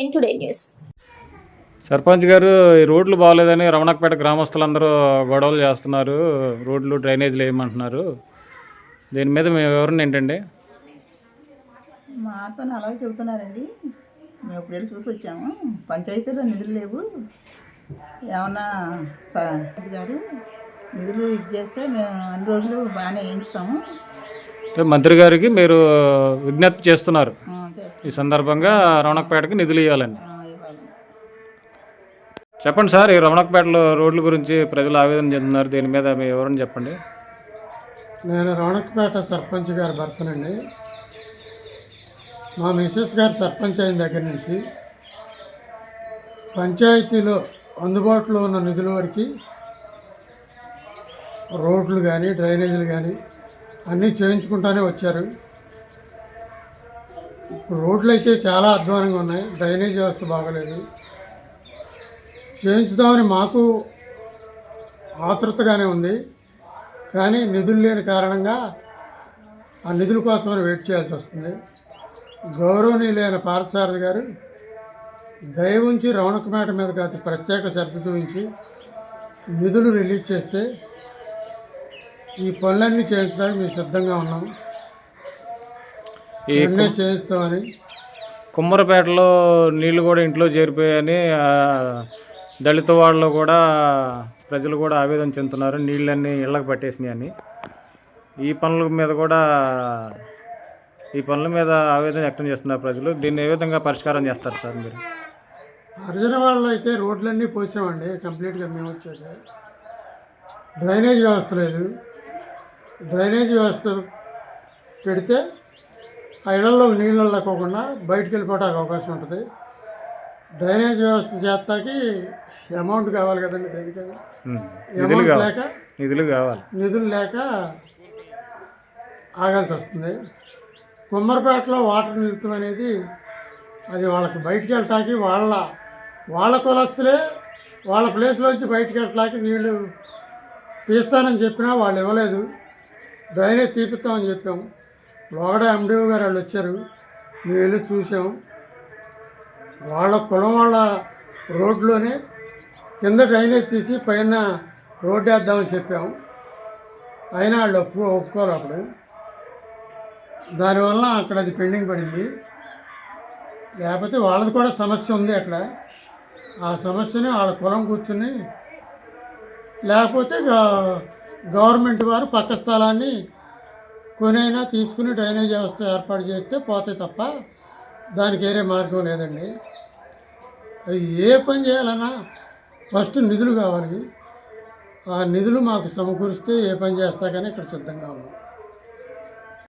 ఎన్ today news sarpanch గారు ఈ రోడ్లు బాగోలేదని రమణకపేట గ్రామస్తులందరూ గొడవలు చేస్తున్నారు. రోడ్లు డ్రైనేజీలు వేయమంటున్నారు. దీని మీద మీ వివరణ ఏంటండి? మాతో అలాగే చెబుతున్నారండి. మేము ఇప్పుడు వెళ్ళి చూసి వచ్చాము. పంచాయతీలో నిధులు లేవు. ఏమన్నా గారు నిధులు ఇచ్చేస్తే మేము అన్ని రోజులు బాగానే వేయించుతాము. మంత్రి గారికి మీరు విజ్ఞప్తి చేస్తున్నారు. ఈ సందర్భంగా రమణకపేటకి నిధులు ఇవ్వాలని. చెప్పండి సార్ ఈ రమణకపేటలో రోడ్ల గురించి ప్రజలు ఆవేదన చెందుతున్నారు. దీని మీద మీ వివరణ చెప్పండి. నేను రౌనక్పేట సర్పంచ్ గారి భర్తనండి. మా మిసెస్ గారు సర్పంచ్ అయిన దగ్గర నుంచి పంచాయతీలో అందుబాటులో ఉన్న నిధుల వరకు రోడ్లు కానీ డ్రైనేజీలు కానీ అన్నీ చేయించుకుంటానే వచ్చారు. ఇప్పుడు రోడ్లు అయితే చాలా అధ్వానంగా ఉన్నాయి. డ్రైనేజ్ వ్యవస్థ బాగలేదు. చేయించుదామని మాకు ఆతృతగానే ఉంది. కానీ నిధులు లేని కారణంగా ఆ నిధుల కోసమని వెయిట్ చేయాల్సి వస్తుంది. గౌరవనీయులైన పార్థసారథి గారు దయ ఉంచి రౌనకమేట మీద కాదు ప్రత్యేక శ్రద్ధ చూపించి నిధులు రిలీజ్ చేస్తే ఈ పనులన్నీ చేయించడానికి మేము సిద్ధంగా ఉన్నాం. ఈ వెంటనే చేయిస్తామని. కుమ్మరపేటలో నీళ్ళు కూడా ఇంట్లో చేరిపోయాయని దళిత వాళ్ళు కూడా ప్రజలు కూడా ఆవేదన చెందుతున్నారు. నీళ్ళన్నీ ఇళ్ళకి పట్టేసినాయి అని ఈ పనుల మీద కూడా ఈ పనుల మీద ఆవేదన వ్యక్తం చేస్తున్నారు ప్రజలు. దీన్ని ఏ విధంగా పరిష్కారం చేస్తారు సార్ మీరు? హరిజన వాళ్ళు అయితే రోడ్లన్నీ పోసామండి కంప్లీట్గా మేము వచ్చాక డ్రైనేజ్ వ్యవస్థ లేదు. డ్రైనేజ్ వ్యవస్థ పెడితే ఆ ఇళ్ళలో నీళ్ళు లేకోకుండా బయటికి వెళ్ళిపోవడానికి అవకాశం ఉంటుంది. డ్రైనేజ్ వ్యవస్థ చేస్తాకి అమౌంట్ కావాలి కదండి దేనికైనా అమౌంట్ లేక నిధులు కావాలి. నిధులు లేక ఆగాల్సి వస్తుంది. కుమ్మరిపేటలో వాటర్ నిలుతం అనేది అది వాళ్ళకి బయటికి వెళ్ళటానికి వాళ్ళ వాళ్ళ కులస్తులే వాళ్ళ ప్లేస్లోంచి బయటికి వెళ్ళటానికి నీళ్ళు తీస్తానని చెప్పినా వాళ్ళు ఇవ్వలేదు. డ్రైనేజ్ తీపిస్తామని చెప్పాం. లోడ ఎండిఓ గారు వాళ్ళు వచ్చారు. మేము వెళ్ళి చూసాం వాళ్ళ కులం వాళ్ళ రోడ్లోనే కింద డ్రైనేజ్ తీసి పైన రోడ్డు వేద్దామని చెప్పాము అయినా వాళ్ళు ఒప్పు ఒప్పుకోవాలి అప్పుడు. దానివల్ల అక్కడ అది పెండింగ్ పడింది. లేకపోతే వాళ్ళది కూడా సమస్య ఉంది అక్కడ. ఆ సమస్యని వాళ్ళ కులం కూర్చుని లేకపోతే గవర్నమెంట్ వారు పక్క స్థలాన్ని కొనైనా తీసుకుని డ్రైనేజ్ వ్యవస్థ ఏర్పాటు చేస్తే పోతే తప్ప దానికి వేరే మార్గం లేదండి. అది ఏ పని చేయాలన్నా ఫస్ట్ నిధులు కావాలి. ఆ నిధులు మాకు సమకూరిస్తే ఏ పని చేస్తా కానీ ఇక్కడ సిద్ధంగా ఉన్నాం.